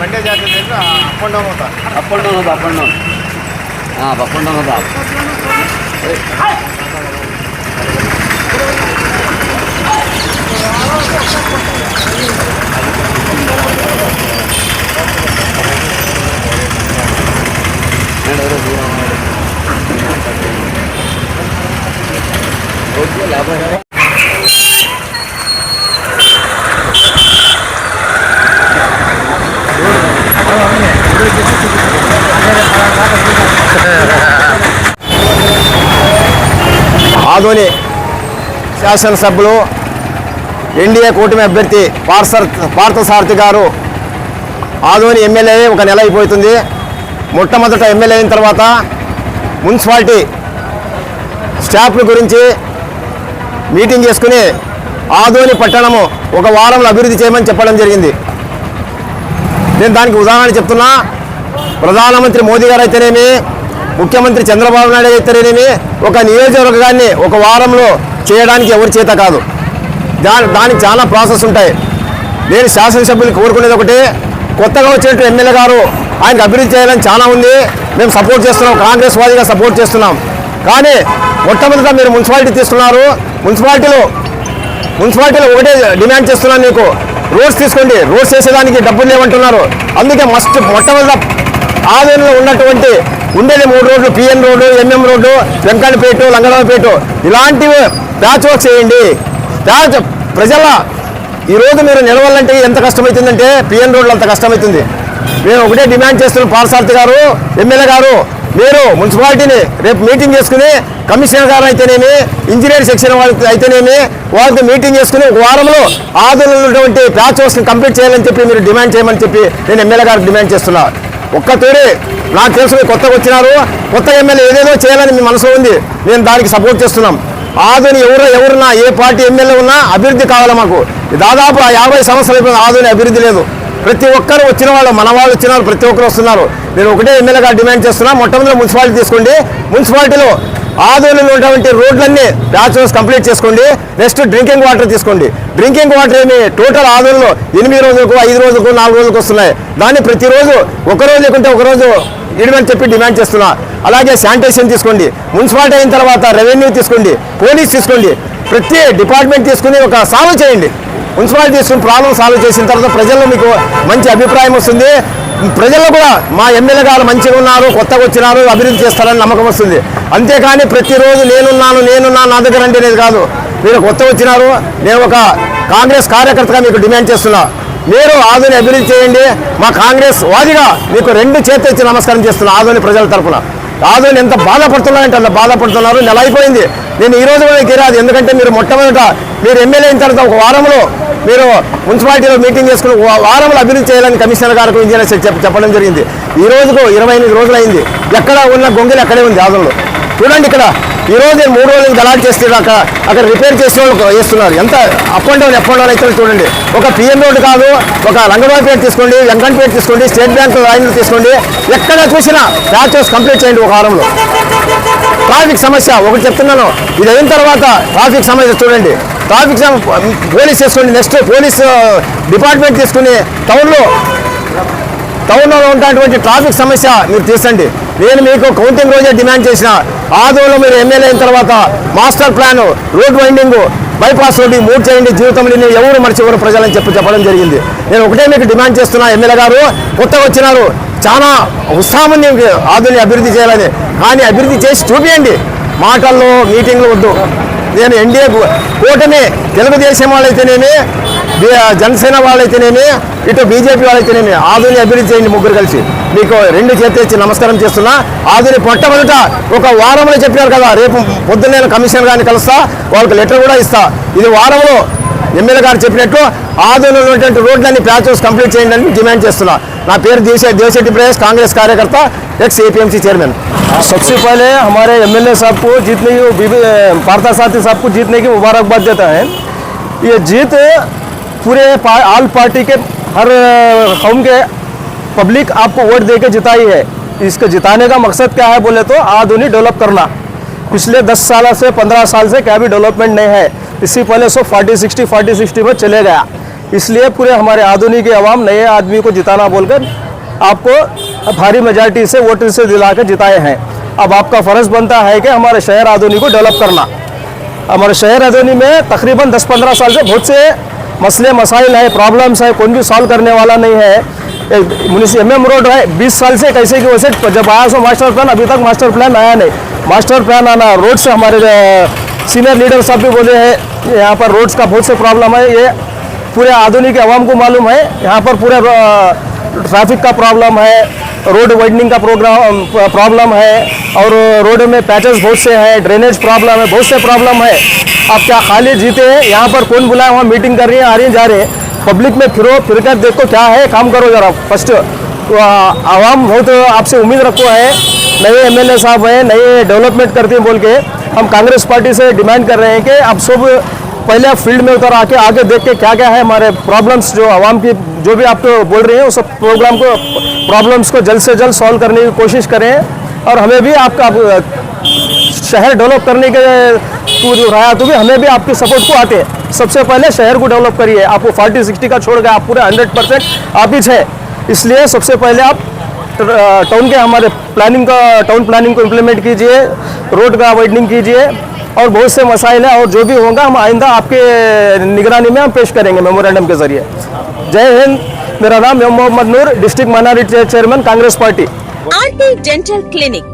బండే జాతర up and down అవుతా అప్ అండ్ డౌన్ అవుతా up and down up and down అవుతా ఆదోని శాసనసభ్యులు ఎన్డీఏ కూటమి అభ్యర్థి పార్సర్ పార్థసారథి గారు. ఆదోని ఎమ్మెల్యే ఒక నెల అయిపోతుంది. మొట్టమొదట ఎమ్మెల్యే అయిన తర్వాత మున్సిపాలిటీ స్టాఫ్ల గురించి మీటింగ్ చేసుకుని ఆదోని పట్టణము ఒక వారంలో అభివృద్ధి చేయమని చెప్పడం జరిగింది. నేను దానికి ఉదాహరణ చెప్తున్నా. ప్రధానమంత్రి మోదీ గారు అయితేనేమి ముఖ్యమంత్రి చంద్రబాబు నాయుడు అయితేనేమి ఒక నియోజకవర్గాన్ని ఒక వారంలో చేయడానికి ఎవరి చేత కాదు. దాని దానికి చాలా ప్రాసెస్ ఉంటాయి. నేను శాసనసభ్యులు కోరుకునేది ఒకటి కొత్తగా వచ్చినట్టు ఎమ్మెల్యే గారు ఆయనకు అభివృద్ధి చేయాలని చాలా ఉంది. మేము సపోర్ట్ చేస్తున్నాం కాంగ్రెస్ వాదిగా సపోర్ట్ చేస్తున్నాం. కానీ మొట్టమొదట మీరు మున్సిపాలిటీ తీసుకున్నారు. మున్సిపాలిటీలో మున్సిపాలిటీలో ఒకటే డిమాండ్ చేస్తున్నాను మీకు. రోడ్స్ తీసుకోండి. రోడ్స్ చేసేదానికి డబ్బులు లేవంటున్నారు. అందుకే మస్ట్ మొట్టమొదట ఆదరణలో ఉన్నటువంటి ఉండేది మూడు రోడ్లు P N road M M road Venkatapeta Langaraopeta ఇలాంటివి ప్యాచ్ వర్క్ చేయండి. ప్యాచ్ ప్రజల ఈరోజు మీరు నిలవాలంటే ఎంత కష్టమవుతుందంటే పిఎన్ రోడ్లు అంత కష్టమవుతుంది మేము ఒకటే డిమాండ్ చేస్తున్నాం పార్సార్థి గారు ఎమ్మెల్యే గారు. మీరు మున్సిపాలిటీని రేపు మీటింగ్ చేసుకుని కమిషనర్ గారు అయితేనేమి ఇంజనీర్ సెక్షన్ వాళ్ళకి అయితేనేమి వాళ్ళతో మీటింగ్ చేసుకుని ఒక వారంలో ఆదులు ఉన్నటువంటి ప్యాచ్ వర్క్స్ని కంప్లీట్ చేయాలని చెప్పి మీరు డిమాండ్ చేయమని చెప్పి నేను ఎమ్మెల్యే గారికి డిమాండ్ చేస్తున్నాను ఒక్క తోడే నాకు తెలుసు కొత్తగా వచ్చినారు కొత్త ఎమ్మెల్యే ఏదేదో చేయాలని మీ మనసులో ఉంది. నేను దానికి సపోర్ట్ చేస్తున్నాం. ఆధుని ఎవరు ఎవరున్నా ఏ పార్టీ ఎమ్మెల్యే ఉన్నా అభివృద్ధి కావాలి మాకు. దాదాపు యాభై సంవత్సరాలు అయిపోయింది ఆధుని అభివృద్ధి లేదు. ప్రతి ఒక్కరు వచ్చిన వాళ్ళు మన వాళ్ళు వచ్చినారు ప్రతి ఒక్కరు వస్తున్నారు. నేను ఒకటే ఎమ్మెల్యేగా డిమాండ్ చేస్తున్నా. మొట్టమొదటి మున్సిపాలిటీ తీసుకోండి. మున్సిపాలిటీలో ఆదోళనలో ఉన్నటువంటి రోడ్లన్నీ ప్యాచ్ కంప్లీట్ చేసుకోండి. నెక్స్ట్ డ్రింకింగ్ వాటర్ తీసుకోండి. డ్రింకింగ్ వాటర్ ఏమి? టోటల్ ఆదోళనలో ఎనిమిది రోజులకు ఐదు రోజులకు నాలుగు రోజులకు వస్తున్నాయి. దాన్ని ప్రతిరోజు ఒక రోజు లేకుంటే ఒక రోజు చెప్పి డిమాండ్ చేస్తున్నా. అలాగే శానిటేషన్ తీసుకోండి. మున్సిపాలిటీ అయిన తర్వాత రెవెన్యూ తీసుకోండి. పోలీస్ తీసుకోండి. ప్రతి డిపార్ట్మెంట్ తీసుకుని ఒక సాల్వ్ చేయండి. మున్సిపాలిటీ తీసుకుని ప్రాబ్లం సాల్వ్ చేసిన తర్వాత ప్రజల్లో మీకు మంచి అభిప్రాయం వస్తుంది. ప్రజల్లో కూడా మా ఎమ్మెల్యే గారు మంచిగా ఉన్నారు కొత్తగా వచ్చినారు అభివృద్ధి చేస్తారని నమ్మకం వస్తుంది. అంతేకాని ప్రతిరోజు నేనున్నాను నేనున్నాను నా దగ్గర అంటే అనేది కాదు. మీరు కొత్తగా వచ్చినారు నేను ఒక కాంగ్రెస్ కార్యకర్తగా మీకు డిమాండ్ చేస్తున్నా. మీరు ఆధుని అభివృద్ధి చేయండి. మా కాంగ్రెస్ వాదిగా మీకు రెండు చేతి నమస్కారం చేస్తున్నా ఆధుని ప్రజల తరఫున ఆధుని ఎంత బాధపడుతున్నారంటే అంత బాధపడుతున్నారు. నెల అయిపోయింది. నేను ఈ రోజు కూడా గిరాదు ఎందుకంటే మీరు మొట్టమొదట మీరు ఎమ్మెల్యే అయిన తర్వాత ఒక వారంలో మీరు మున్సిపాలిటీలో మీటింగ్ చేసుకుని వారంలో అభివృద్ధి చేయాలని కమిషనర్ గారికి ఇంజనీర్ చెప్ప చెప్పడం జరిగింది. ఈ రోజుకు ఇరవై ఎనిమిది రోజులు అయింది ఎక్కడ ఉన్న గొంగలి అక్కడే ఉంది ఆదంలో చూడండి ఇక్కడ. ఈ రోజు నేను మూడు రోజులు గలాట్ చేస్తే అక్కడ. అక్కడ రిపేర్ చేసే వాళ్ళు వేస్తున్నారు ఎంత up and down up and down అయితే చూడండి. ఒక పిఎం రోడ్ కాదు ఒక రంగబాబుపేట తీసుకోండి వెంకటపేట తీసుకోండి స్టేట్ బ్యాంక్ లైన్లు తీసుకోండి. ఎక్కడ చూసినా ప్యాచెస్ కంప్లీట్ చేయండి ఒక వారంలో. ట్రాఫిక్ సమస్య ఒకటి చెప్తున్నాను. ఇది అయిన తర్వాత ట్రాఫిక్ సమస్య చూడండి. ట్రాఫిక్ జామ్ పోలీస్ చేసుకోండి నెక్స్ట్ పోలీస్ డిపార్ట్మెంట్ తీసుకుని టౌన్లో టౌన్లో ఉన్నటువంటి ట్రాఫిక్ సమస్య మీరు తీసండి నేను మీకు కౌంటింగ్ రోజే డిమాండ్ చేసిన. ఆదోలో మీరు ఎమ్మెల్యే అయిన తర్వాత master plan road winding bypass road mood మూడు చేయండి. జీవితంలో నేను ఎవరు మర్చిపోరు ప్రజలని చెప్పి చెప్పడం జరిగింది. నేను ఒకటే మీకు డిమాండ్ చేస్తున్నా ఎమ్మెల్యే గారు. కొత్తగా వచ్చినారు. చాలా ఉత్సాహం ఉంది అభివృద్ధి చేయాలని. కానీ అభివృద్ధి చేసి చూపించండి మాటల్లో మీటింగ్లు వద్దు. నేను ఎన్డీఏ కూటమి తెలుగుదేశం వాళ్ళైతేనేమి జనసేన వాళ్ళైతేనేమి ఇటు బీజేపీ వాళ్ళైతేనేమి ఆధుని అభివృద్ధి చేయండి ముగ్గురు కలిసి. మీకు రెండు చేతి నమస్కారం చేస్తున్నా. ఆధుని మొట్టమొదట ఒక వారంలో చెప్పారు కదా రేపు పొద్దున్న నేను కమిషనర్ గారిని కలుస్తా వాళ్ళకి లెటర్ కూడా ఇస్తా. ఇది వారంలో ఎమ్మెల్యే గారు చెప్పినట్టు ఆధునికమైనటువంటి రోడ్లన్నీ ప్యాచెస్ కంప్లీట్ చేయండి అని డిమాండ్ చేస్తున్నా నా పేరు దేశ దేశెట్టి ప్రదేశ్ కాంగ్రెస్ కార్యకర్త ఎక్స్ ఏపీఎంసీ చైర్మన్ सबसे पहले हमारे एमएलए साहब को जीतने की बीबी पार्था साथी साहब को जीतने की मुबारकबाद देता है ये जीत पूरे पा, आल पार्टी के हर कौम के पब्लिक आपको वोट दे के जिताई है इसके जिताने का मकसद क्या है बोले तो आधुनिक डेवलप करना पिछले 10 साल से 15 साल से क्या भी डेवलपमेंट नहीं है इससे पहले सो 40 60 40 60 में चले गया। इसलिए पूरे हमारे आधुनिक आवाम, नए आदमी को जिताना बोलकर आपको भारी मेजॉरिटी से वोट से दिला के जिताए हैं। अब आपका फ़र्ज़ बनता है कि हमारे शहर आधुनिक को डेवलप करना। हमारे शहर आधुनिक में तकरीबन 10-15 साल से बहुत से मसले, मसाइल है प्रॉब्लम्स है, कोई भी सॉल्व करने वाला नहीं है। एम एम रोड है 20 साल से कैसे कि वैसे जब आया सो मास्टर प्लान अभी तक मास्टर प्लान आया नहीं। मास्टर प्लान आना, रोड से हमारे सीनियर लीडर साहब भी बोले हैं यहाँ पर रोड्स का बहुत से प्रॉब्लम है, ये पूरे आधुनिक आवाम को मालूम है, यहाँ पर पूरे ट्रैफ़िक का प्रॉब्लम है रोड वाइडनिंग का प्रोग्राम प्रॉब्लम है, और रोड में पैचेस बहुत से हैं ड्रेनेज प्रॉब्लम है, बहुत से प्रॉब्लम है। आप क्या खाली जीते हैं? यहाँ पर कौन बुलाए वहाँ मीटिंग कर रही है, आ रही है, जा रहे हैं। पब्लिक में फिरो फिर कर देखो क्या है काम करो जरा। फ़र्स्ट आवाम बहुत आपसे उम्मीद रखो है। नए एमएलए साहब हैं नए डेवलपमेंट करते हैं बोल के। हम कांग्रेस पार्टी से डिमांड कर रहे हैं कि आप सब पहले आप फ़ील्ड में उतर आके आगे देख के क्या क्या है हमारे प्रॉब्लम्स जो आवाम की जो भी आप तो बोल रहे हैं उस प्रोग्राम को प्रॉब्लम्स को जल्द से जल्द सॉल्व करने की कोशिश करें। और हमें भी आपका आप, शहर डेवलप करने के जो रहा है तो भी, हमें भी आपके सपोर्ट को आते हैं। सबसे पहले शहर को डेवलप करिए। आपको फोर्टी सिक्सटी का छोड़ गए आप पूरे हंड्रेड परसेंट आप ही छे इसलिए सबसे पहले आप टाउन के हमारे प्लानिंग का टाउन प्लानिंग को इम्प्लीमेंट कीजिए रोड का वाइडनिंग कीजिए, और बहुत से मसाइल हैं, और जो भी होगा, हम आइंदा आपके निगरानी में हम पेश करेंगे मेमोरेंडम के ज़रिए। जय हिंद, मेरा नाम Mohammed Noor district minority chairman Congress party. Aarti dental clinic